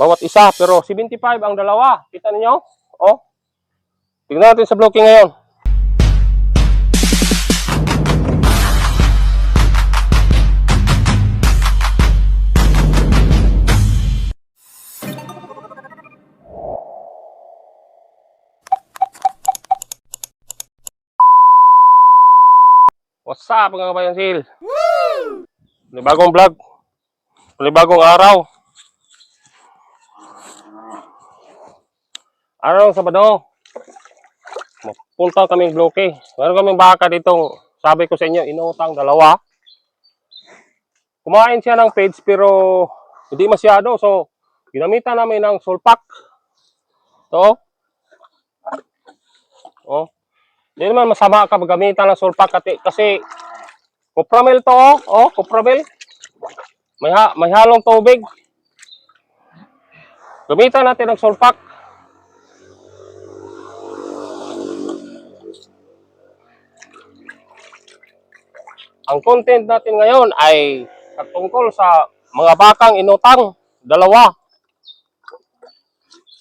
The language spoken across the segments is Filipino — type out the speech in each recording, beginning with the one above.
Bawat isa, pero 75 ang dalawa. Kita ninyo? Oh. Tingnan natin sa blocking ngayon. What's up mga kabayan sil? Woo! bagong vlog. bagong araw. Araw Sabado. Punta kaming bloke. Meron kaming baka dito. Sabi ko sa inyo, inutang dalawa. Kumain siya ng page pero hindi masyado. So, ginamitan namin ng sulpak. To. Oh. Hindi naman masama ka gamitan ng sulpak kasi, kasi kupramil to, oh, oh kupramil. May, ha, may halong tubig. Gamitan natin ng sulpak. Ang content natin ngayon ay tungkol sa mga bakang inutang, dalawa.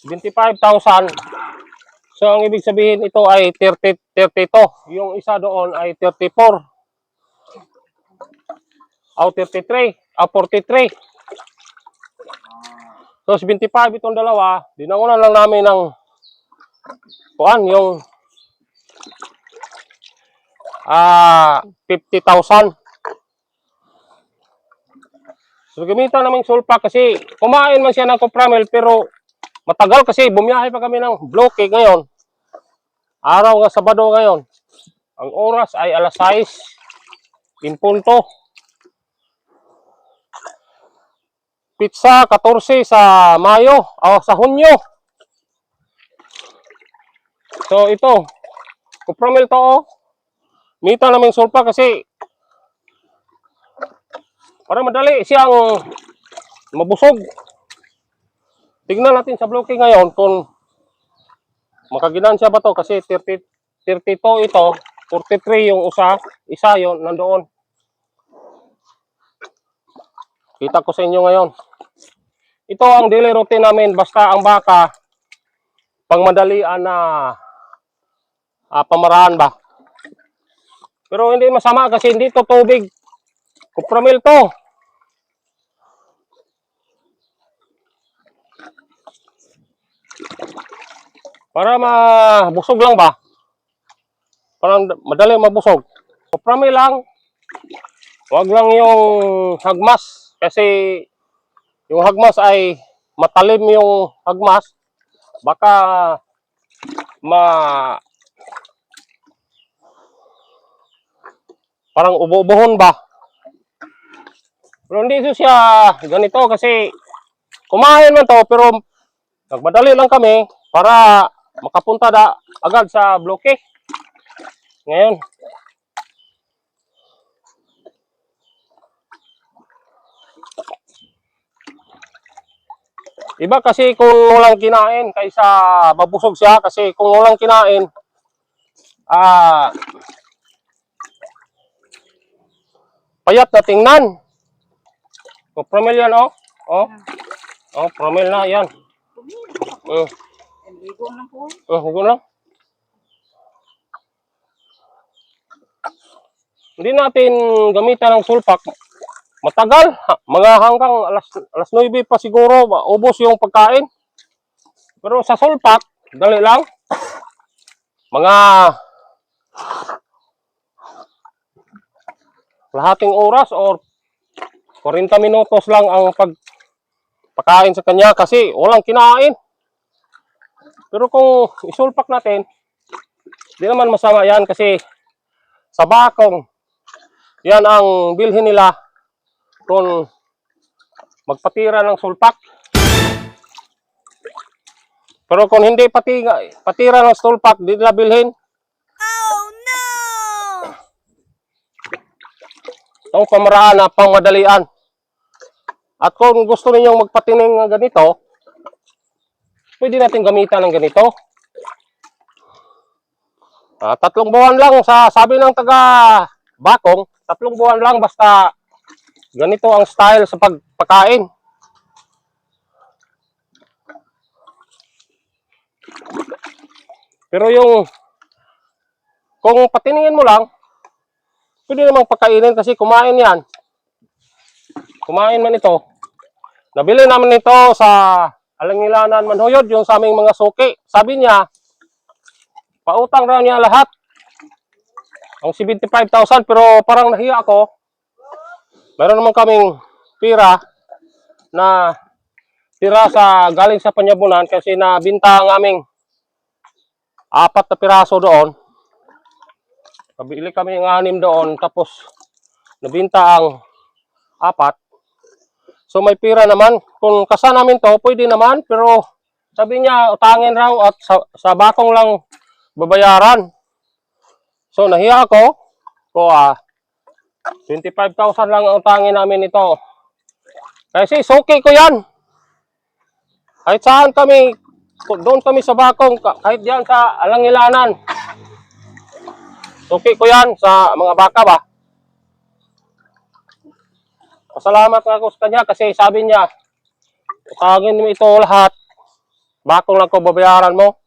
75,000. So, ang ibig sabihin ito ay 30, 32. Yung isa doon ay 34. O 33. O 43. So, 75 itong dalawa. Dinangunan lang namin ng kuan, yung ah 50,000. So, gamitan namin sulpa kasi kumain man siya ng kopramel pero matagal kasi bumiyahe pa kami ng bloke ngayon. Araw nga Sabado ngayon. Ang oras ay alas 6 in punto. Pizza 14 sa Mayo o sa Hunyo. So ito, kupramil to oh. Mita namin sulpa kasi para madali siyang mabusog. Tingnan natin sa bloke ngayon kung makaginansya ba to kasi 30, 32 ito, 43 yung usa, isa yon nandoon. Kita ko sa inyo ngayon. Ito ang daily routine namin basta ang baka pangmadalian na ah, pamaraan ba. Pero hindi masama kasi hindi to tubig. Kupramil to. Para mabusog lang ba? Parang madali mabusog. Kupramil lang. Huwag lang yung hagmas. Kasi yung hagmas ay matalim yung hagmas. Baka ma parang ubo-ubohon ba? Pero hindi so siya ganito kasi kumain man to pero nagmadali lang kami para makapunta da agad sa bloke. Ngayon. Iba kasi kung walang kinain kaysa mabusog siya kasi kung walang kinain ah payat na tingnan. O, promil yan, oh. Oh. Oh, promil na, yan. Po. uh, huwag lang. Hindi natin gamitan ng sulpak. Matagal. Mga hanggang alas, alas 9 pa siguro, ubos yung pagkain. Pero sa sulpak, dali lang. Mga lahating oras or 40 minutos lang ang pagpakain sa kanya kasi walang kinain. Pero kung isulpak natin, di naman masama yan kasi sa bakong, yan ang bilhin nila kung magpatira ng sulpak. Pero kung hindi pati, patira ng sulpak, di nila bilhin. o pamaraan na ah, pangmadalian. At kung gusto ninyong magpatining ah, ganito, pwede natin gamitan ng ganito. Ah, tatlong buwan lang sa sabi ng taga Bakong, tatlong buwan lang basta ganito ang style sa pagpakain. Pero yung kung patiningin mo lang, pwede namang pagkainin kasi kumain yan. Kumain man ito. Nabili namin ito sa Alangilanan Manhuyod, yung sa aming mga suki. Sabi niya, pautang raw niya lahat. Ang 75,000 pero parang nahiya ako. Meron naman kaming pira na tira sa galing sa panyabunan kasi nabinta ang aming apat na piraso doon. Kabili kami ng anim doon tapos nabinta ang apat. So may pira naman. Kung kasa namin to, pwede naman. Pero sabi niya, utangin raw at sa, sa bakong lang babayaran. So nahiya ako. So ah, 25,000 lang ang utangin namin ito. Kasi suki ko yan. Kahit saan kami, doon kami sa bakong, ka- kahit diyan sa Alangilanan. Suki ko yan sa mga baka ba. Pasalamat ako sa kanya kasi sabi niya, utangin mo ito lahat. Bakong lang ko babayaran mo.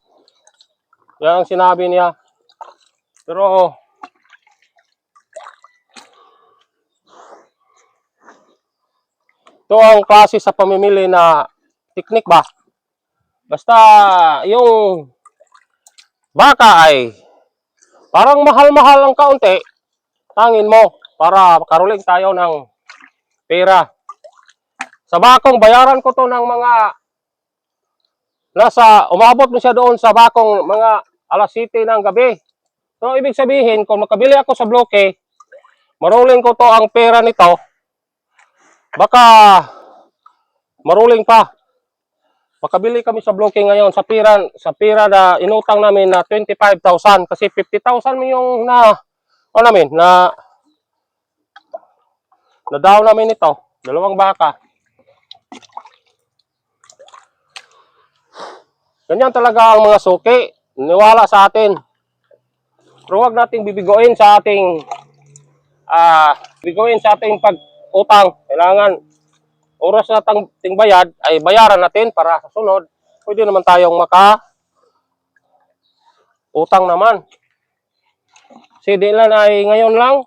Yan ang sinabi niya. Pero, ito ang klase sa pamimili na teknik ba? Basta yung baka ay parang mahal-mahal ang kaunti, tangin mo para makaruling tayo ng pera. Sa bakong, bayaran ko to ng mga nasa, umabot mo siya doon sa bakong mga alas 7 ng gabi. So, ibig sabihin, kung makabili ako sa bloke, maruling ko to ang pera nito, baka maruling pa. Makabili kami sa bloke ngayon sa pira, sa pira na inutang namin na 25,000 kasi 50,000 yung na o namin na na down namin ito, dalawang baka. Ganyan talaga ang mga suki. Niwala sa atin. Pero huwag nating bibigoin sa ating ah bibigoin sa ating pag-utang. Kailangan oras na tang ting bayad ay bayaran natin para sa sunod. Pwede naman tayong maka utang naman. Kasi di lang ay ngayon lang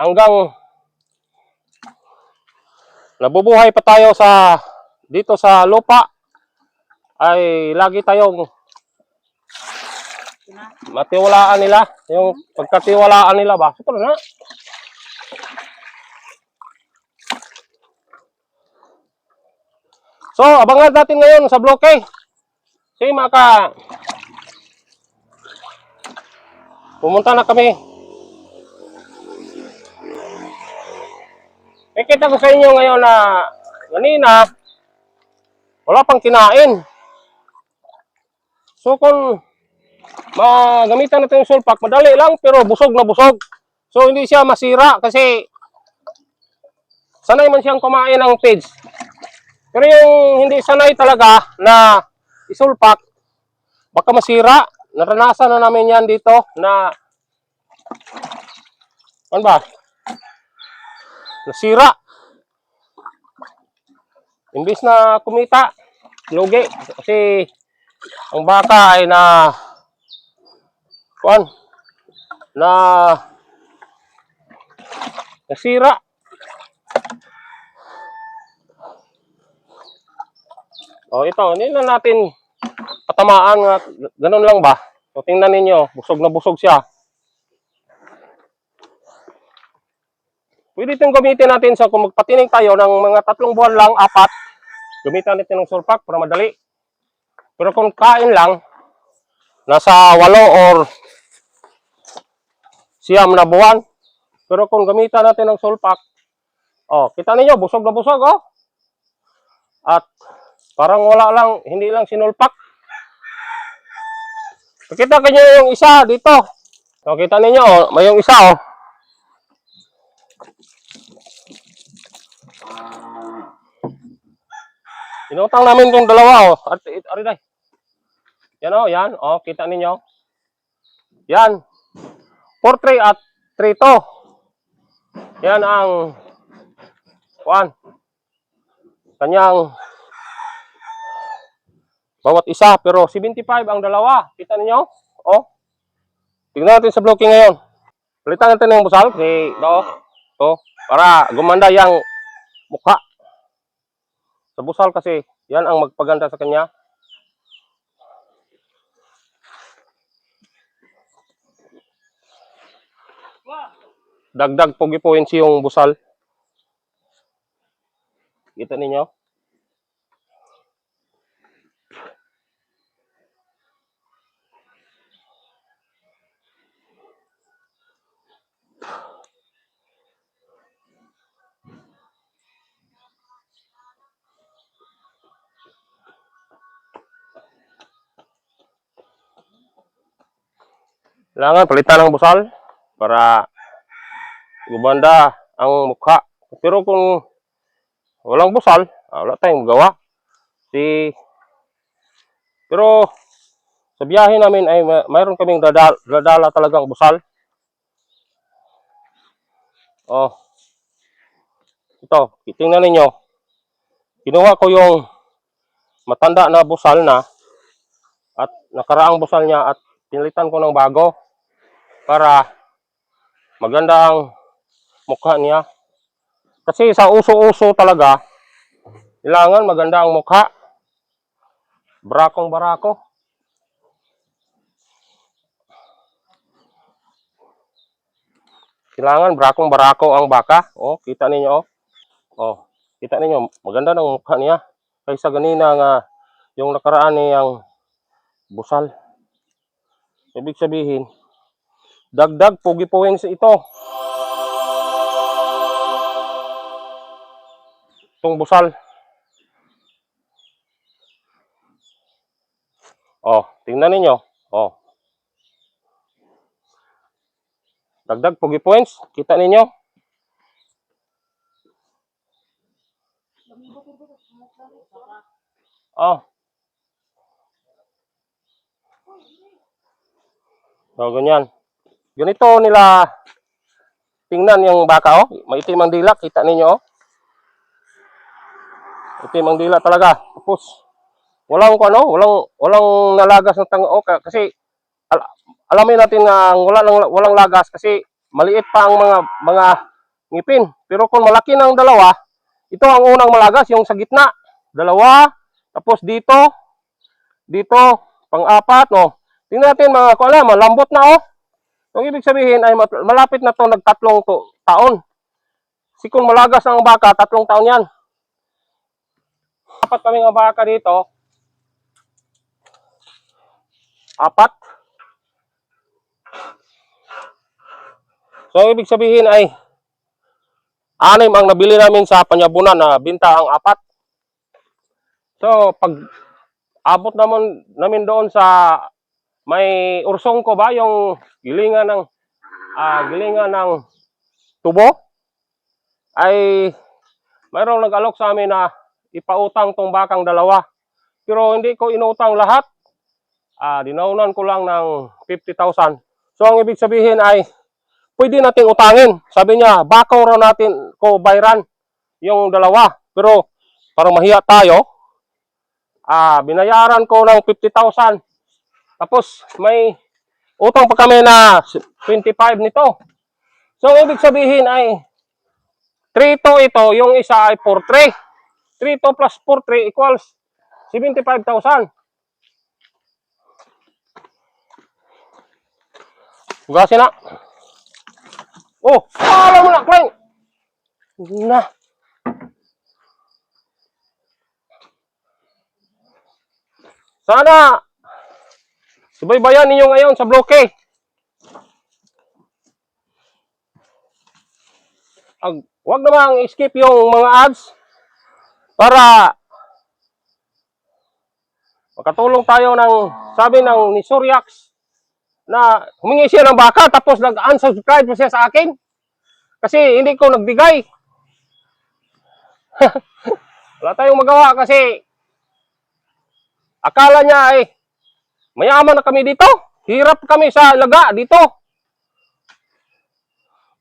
hanggang nabubuhay pa tayo sa dito sa lupa ay lagi tayong matiwalaan nila yung pagkatiwalaan nila ba Ito na so abangan natin ngayon sa bloke kasi maka pumunta na kami Nakita ko sa inyo ngayon na kanina wala pang kinain. So kung magamitan natin yung sulpak, madali lang pero busog na busog. So hindi siya masira kasi sanay man siyang kumain ng pigs. Pero yung hindi sanay talaga na isulpak, baka masira. Naranasan na namin yan dito na ano ba? Nasira. Imbis na kumita, lugi. Kasi ang baka ay na kuan na nasira. Oh, ito, na natin patamaan nga ganun lang ba? So tingnan ninyo, busog na busog siya. Pwede itong gamitin natin sa kung magpatining tayo ng mga tatlong buwan lang, apat. Gamitan natin ng sulpak para madali. Pero kung kain lang, nasa walo or siyam na buwan. Pero kung gamitan natin ng sulpak, oh, kita ninyo, busog na busog, oh. At parang wala lang, hindi lang sinulpak. Pakita kanyo yung isa dito. So, kita ninyo, oh, may yung isa, oh. Inutang namin itong dalawa, oh. At, it, ariday. Yan, oh, yan. Oh, kita ninyo. Yan. 4-3 at 3-2. Yan ang kuan. Kanyang Bawat isa, pero 75 ang dalawa. Kita ninyo? Oh. Tingnan natin sa blocking ngayon. Palitan natin ng busal kasi do, to, para gumanda yung mukha. Sa busal kasi, yan ang magpaganda sa kanya. Dagdag pogi points yung busal. Kita ninyo? Kailangan palitan ng busal para gumanda ang mukha. Pero kung walang busal, ah, wala tayong magawa. Si Pero sa biyahe namin ay ma- mayroon kaming dadala, dadala talagang busal. Oh. Ito, tingnan ninyo. Kinuha ko yung matanda na busal na at nakaraang busal niya at pinalitan ko ng bago para maganda ang mukha niya. Kasi sa uso-uso talaga, kailangan maganda ang mukha. Barakong barako. Kailangan barakong barako ang baka. Oh, kita ninyo oh. Oh, kita ninyo, maganda ng mukha niya. Kaysa ganina nga yung nakaraan niyang busal. Ibig sabihin, dagdag pogi points ito. Itong busal. Oh, tingnan ninyo. Oh. Dagdag pogi points. Kita ninyo. Oh. So, ganyan. Ganito nila tingnan yung baka, oh. Maitim ang dila. Kita ninyo, oh. Itim ang dila talaga. Tapos, walang ano, walang walang nalagas ng tango ka kasi al- alamin natin na wala lang walang lagas kasi maliit pa ang mga mga ngipin. Pero kung malaki ng dalawa, ito ang unang malagas yung sa gitna. Dalawa, tapos dito, dito, pang-apat, no. Tingnan natin mga kuala, malambot na oh. Ang ibig sabihin ay malapit na to nagtatlong to, taon. Si kung malagas ang baka, tatlong taon yan. Apat kami ng baka dito. Apat. So, ibig sabihin ay anim ang nabili namin sa panyabunan na binta ang apat. So, pag abot naman namin doon sa may ursong ko ba yung gilingan ng ah, gilingan ng tubo ay mayroong nag-alok sa amin na ipautang tong bakang dalawa. Pero hindi ko inutang lahat. Ah, dinaunan ko lang ng 50,000. So ang ibig sabihin ay pwede nating utangin. Sabi niya, bakaw raw natin ko bayran yung dalawa. Pero para mahiya tayo, ah, binayaran ko ng 50,000. Tapos may utang pa kami na 25 nito. So ibig sabihin ay 3 to ito, yung isa ay 4-3. 3 to plus 4-3 equals 75,000. Hugasin na. Oh, pala mo na, Klein. Na. Sana subaybayan ninyo ngayon sa bloke. Ag, wag namang skip yung mga ads para makatulong tayo ng sabi ng ni Suryax na humingi siya ng baka tapos nag-unsubscribe siya sa akin kasi hindi ko nagbigay. Wala tayong magawa kasi akala niya ay mayaman na kami dito. Hirap kami sa laga dito.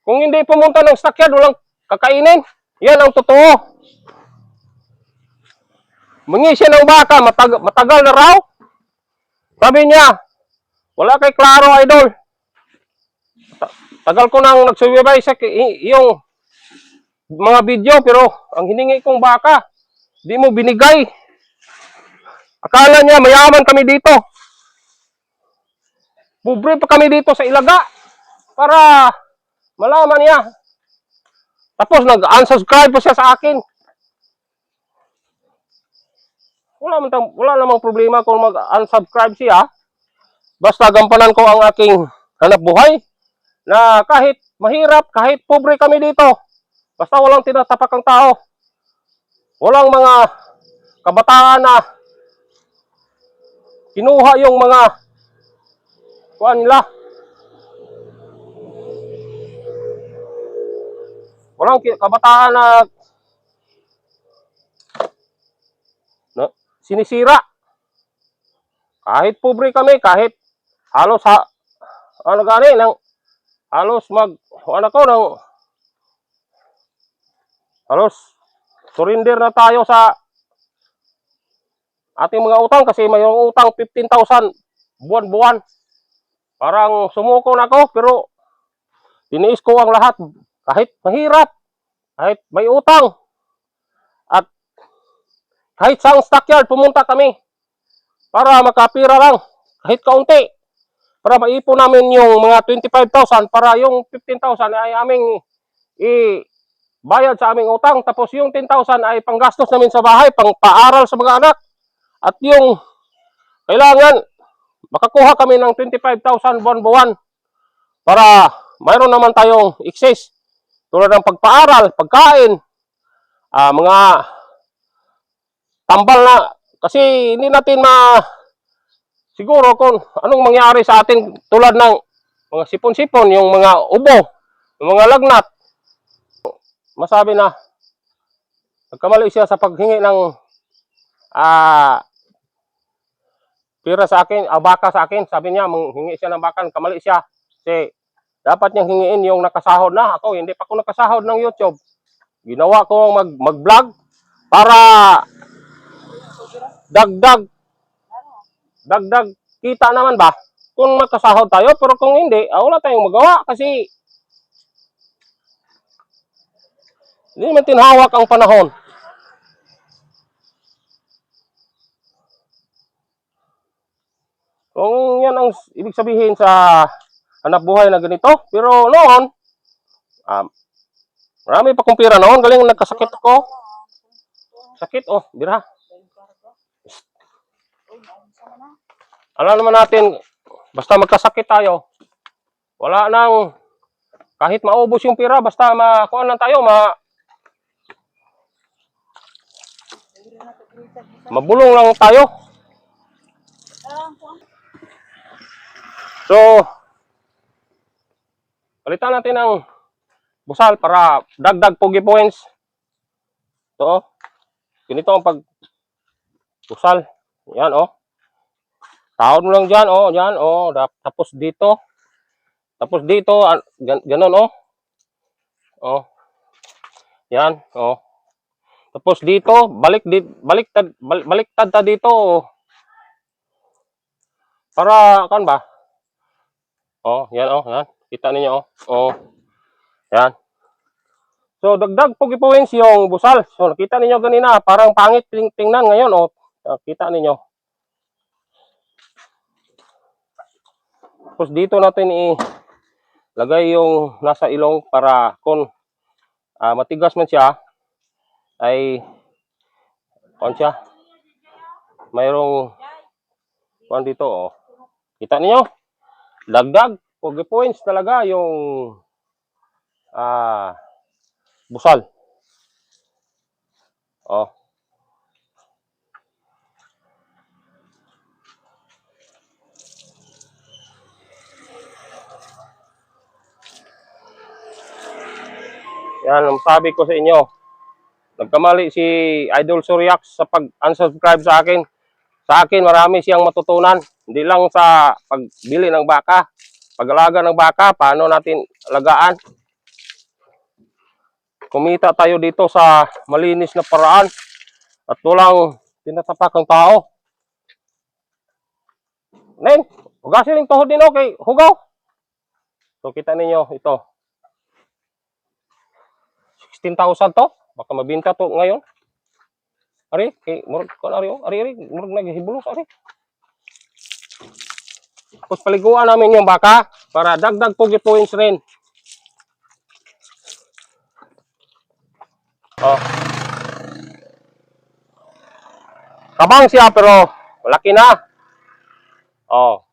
Kung hindi pumunta ng stockyard, walang kakainin. Yan ang totoo. Mangi siya ng baka, matag- matagal na raw. Sabi niya, wala kay klaro, idol. Ta- tagal ko nang nagsubaybay sa yung mga video, pero ang hiningi kong baka, di mo binigay. Akala niya, mayaman kami dito. Bubre pa kami dito sa Ilaga para malaman niya. Tapos nag-unsubscribe pa siya sa akin. Wala, man wala namang problema kung mag-unsubscribe siya. Basta gampanan ko ang aking hanap buhay na kahit mahirap, kahit pobre kami dito, basta walang tinatapak ang tao. Walang mga kabataan na kinuha yung mga kuan nila. Walang kabataan na na sinisira. Kahit pobre kami, kahit halos ha, ano nang halos mag, ano ko, nang halos surrender na tayo sa ating mga utang kasi mayroong utang 15,000 buwan-buwan. Parang sumuko na ako pero tiniis ko ang lahat kahit mahirap, kahit may utang. At kahit sa stockyard pumunta kami para makapira lang kahit kaunti para maipon namin yung mga 25,000 para yung 15,000 ay aming i bayad sa aming utang tapos yung 10,000 ay panggastos namin sa bahay, pang paaral sa mga anak. At yung kailangan makakuha kami ng 25,000 buwan-buwan para mayroon naman tayong excess tulad ng pagpaaral, pagkain, ah, mga tambal na kasi hindi natin ma siguro kung anong mangyari sa atin tulad ng mga sipon-sipon, yung mga ubo, yung mga lagnat. Masabi na nagkamali siya sa paghingi ng ah pira sa akin, ah, baka sa akin. Sabi niya, manghingi siya ng baka, kamali siya. Kasi dapat niyang hingiin yung nakasahod na. Ako, hindi pa ako nakasahod ng YouTube. Ginawa ko mag, mag-vlog para dagdag dagdag kita naman ba kung makasahod tayo pero kung hindi ah, wala tayong magawa kasi hindi naman tinhawak ang panahon kung yan ang ibig sabihin sa hanap buhay na ganito pero noon um, marami pa kong pira noon. Galing nagkasakit ako. Sakit oh bira. Alam naman natin, basta magkasakit tayo, wala nang, kahit maubos yung pira, basta makuha lang tayo, ma, mabulong lang tayo. So, palitan natin ng busal para dagdag pogi points. Ito, oh. ganito ang pag busal. Yan, oh. Taon mo lang dyan, oh, dyan, oh, tapos dito, tapos dito, an- gan ganon, oh, oh, yan, oh, tapos dito, balik, di, baliktad, bal, baliktad ta dito, oh. para, kan ba, oh, yan, oh, yan, kita ninyo, oh, oh, yan, so, dagdag pogi points yung busal, so, nakita ninyo ganina, parang pangit ting tingnan ngayon, oh, kita ninyo, Tapos dito natin ilagay yung nasa ilong para kung ah, matigas man siya ay kuan siya. Mayroong kuan dito oh. Kita niyo? Dagdag pogi points talaga yung ah busal. Oh. Yan ang sabi ko sa inyo. Nagkamali si Idol Suryax sa pag-unsubscribe sa akin. Sa akin, marami siyang matutunan. Hindi lang sa pagbili ng baka, pag-alaga ng baka, paano natin alagaan. Kumita tayo dito sa malinis na paraan at walang tinatapak ang tao. Nen, hugasin yung tuhod din okay. Hugaw. So kita ninyo ito. 16,000 to. Baka mabinta to ngayon. Ari, kay murag ko ari, oh. ari, ari, murag naghibulos ari. Tapos paliguan namin yung baka para dagdag pogi points rin. Oh. Kabang siya pero malaki na. Oh.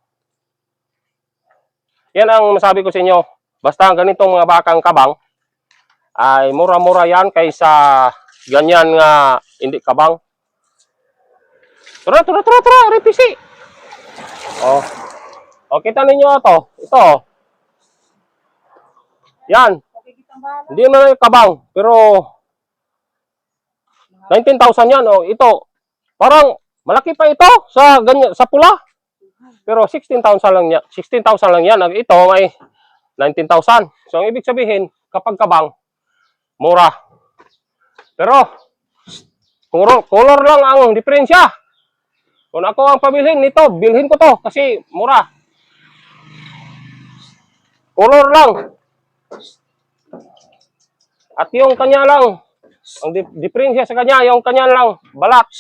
Yan ang masabi ko sa inyo. Basta ang ganitong mga bakang kabang ay mura-mura yan kaysa ganyan nga hindi kabang. Tara, tara, tara, tara, RPC. Oh. O, kita ninyo ito. Ito. Yan. Hindi yung kabang. Pero 19,000 yan. Oh, ito. Parang malaki pa ito sa ganyan sa pula. Pero 16,000 lang yan. 16,000 lang yan. Ito may 19,000. So ang ibig sabihin, kapag kabang, mura. Pero color, color lang ang diferensya. Kung ako ang pabilhin nito, bilhin ko to kasi mura. Color lang. At yung kanya lang, ang di- diferensya sa kanya, yung kanya lang, balat.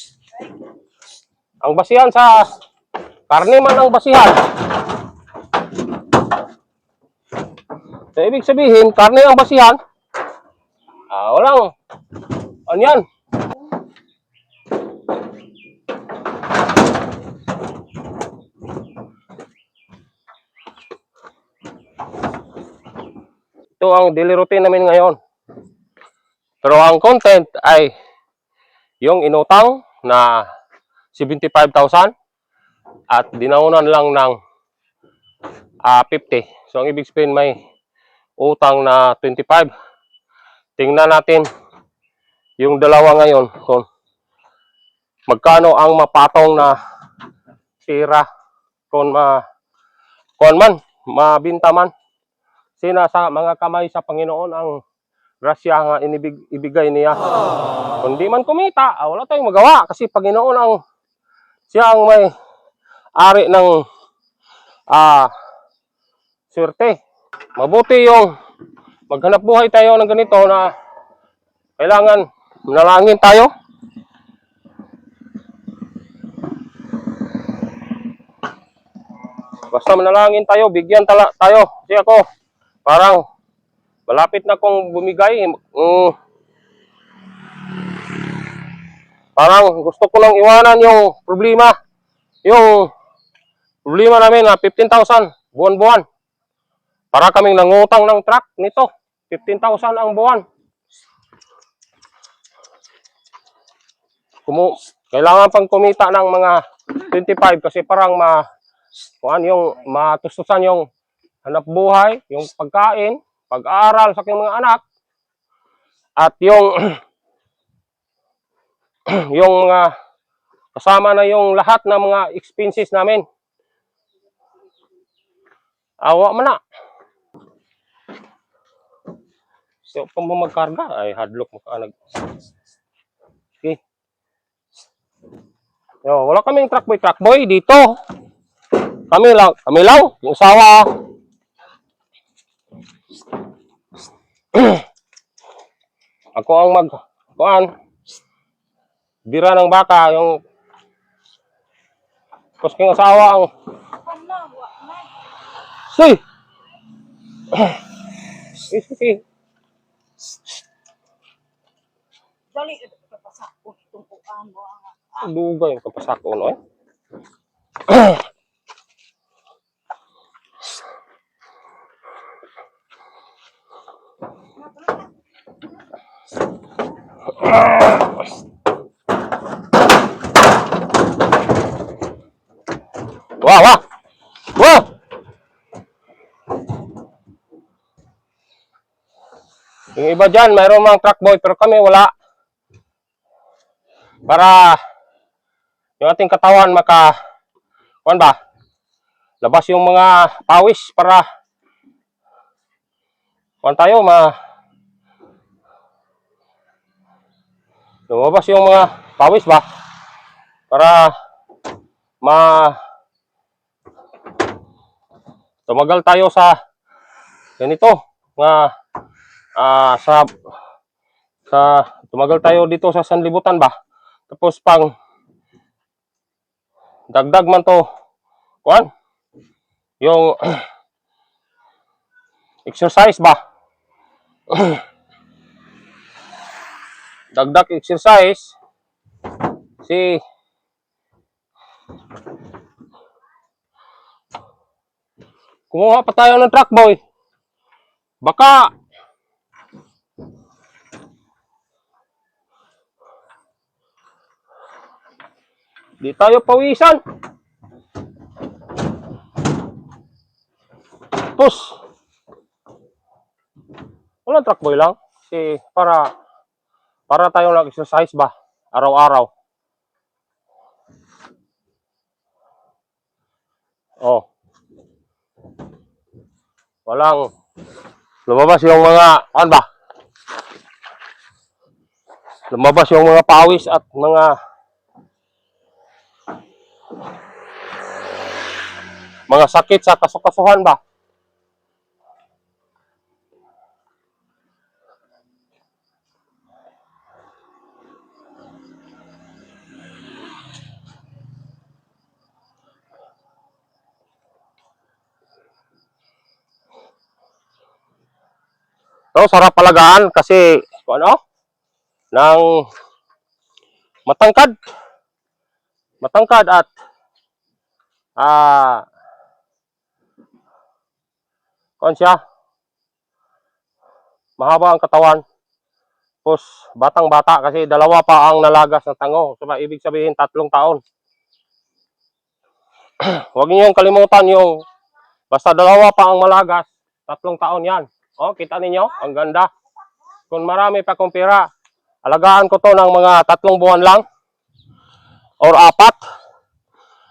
Ang basihan sa karne man ang basihan. So, ibig sabihin, karne ang basihan. Ah, walang. Ano yan? Ito ang daily routine namin ngayon. Pero ang content ay yung inutang na 75,000 at dinaunan lang ng ah, 50. So ang ibig sabihin may utang na 25. Tingnan natin yung dalawa ngayon kung magkano ang mapatong na pira kung ma kung man mabinta man sina sa mga kamay sa Panginoon ang grasya nga inibig, ibigay niya. Kung di man kumita, ah, wala tayong magawa kasi Panginoon ang siya ang may ari ng ah swerte. Mabuti yung maghanap buhay tayo ng ganito na kailangan manalangin tayo. Basta manalangin tayo, bigyan tala, tayo. Kasi ako, parang malapit na kong bumigay. Mm, parang gusto ko lang iwanan yung problema. Yung problema namin na 15,000 buwan-buwan. Para kaming nangutang ng truck nito. 15,000 ang buwan. Kumu kailangan pang kumita ng mga 25 kasi parang ma kuan yung matustusan yung hanap buhay, yung pagkain, pag-aaral sa aking mga anak, at yung yung mga kasama na yung lahat ng mga expenses namin. Awa man na. So, kung mo magkarga, ay hadlock mo ka. Okay. Yo, wala kaming truck boy, truck boy dito. Kami lang, kami lang, yung sawa. Ako ang mag, kuan, bira ng baka, yung Tapos king asawa ang. Soy! Dali, ang Dugay yung kapasako, no? Eh? Wah, wah! Wah! Yung iba dyan, mayroong mga truck boy, pero kami wala. Para yung ating katawan maka kuan ba labas yung mga pawis para kuan tayo ma lumabas yung mga pawis ba? Para ma tumagal tayo sa ganito nga ah, sa sa tumagal tayo dito sa sanlibutan ba? Tapos pang dagdag man to kuan yung exercise ba dagdag exercise. Si kumuha pa tayo ng truck boy. Baka di tayo pawisan. Tapos walang truck boy lang. Si para para tayo nag-exercise ba? Araw-araw. Oh. Walang. Lumabas yung mga ano ba? Lumabas yung mga pawis at mga mga sakit sa kasukasuhan ba No, sarap palagaan kasi ano? Nang matangkad. Matangkad at ah kuan siya. Mahaba ang katawan. Tapos batang bata kasi dalawa pa ang nalagas ng tango. So, ibig sabihin tatlong taon. Huwag niyong kalimutan yung basta dalawa pa ang malagas, tatlong taon yan. Oh, kita ninyo? Ang ganda. Kung marami pa kong pera, alagaan ko to ng mga tatlong buwan lang or apat.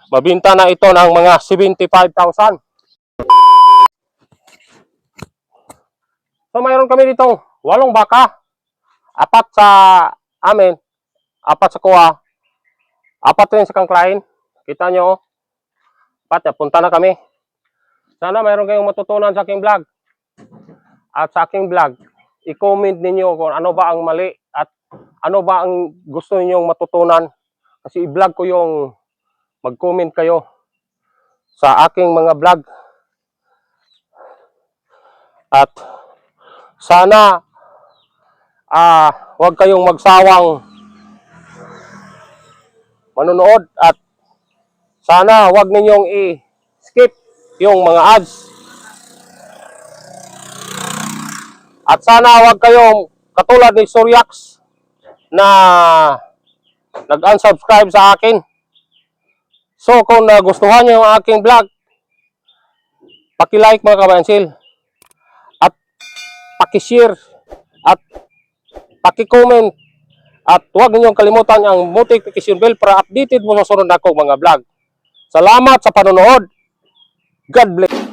Mabinta na ito ng mga 75,000. So mayroon kami dito walong baka. Apat sa amin, apat sa kuha, apat rin sa kangklain. Kita nyo, oh. apat, punta na kami. Sana mayroon kayong matutunan sa aking vlog at sa aking vlog, i-comment ninyo kung ano ba ang mali at ano ba ang gusto ninyong matutunan. Kasi i-vlog ko yung mag-comment kayo sa aking mga vlog. At sana ah huwag kayong magsawang manonood at sana huwag ninyong i-skip yung mga ads At sana wag kayong katulad ni Suryax na nag-unsubscribe sa akin. So kung nagustuhan niyo ang aking vlog, paki-like mga kabansil at paki-share at paki-comment at huwag ninyong kalimutan ang notification bell para updated mo sa sunod na akong mga vlog. Salamat sa panonood. God bless.